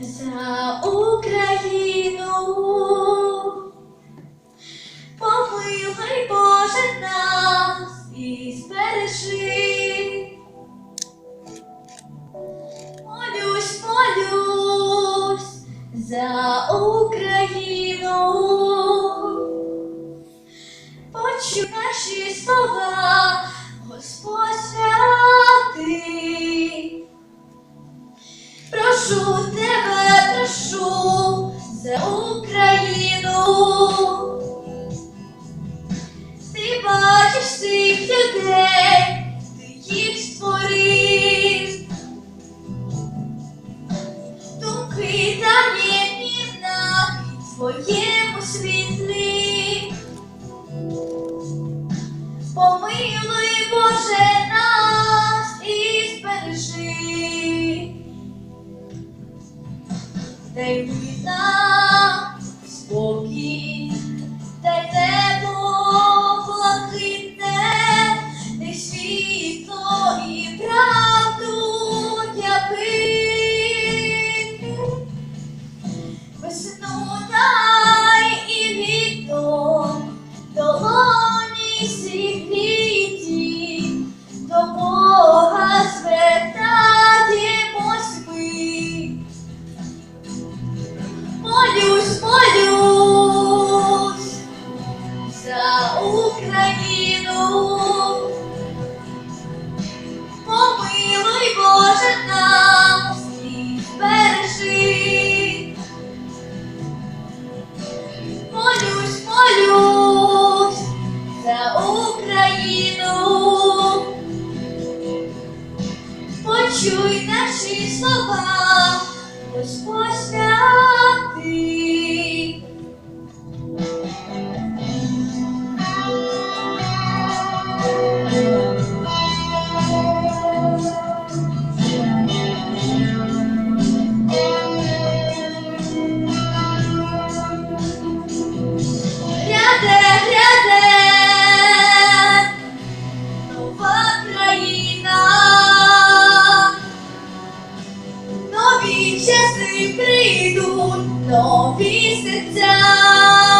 за Україну. Помилуй, Боже, нас і збережи. Молюсь, молюсь за Україну. Почуй наші слова, Господь людей, ти їх створив. Думки таємні на своєму світлі. Помилуй, Боже, нас і збережи. Україну. Почуй наші слова, Господь святий. нові часи прийдуть, нові серця.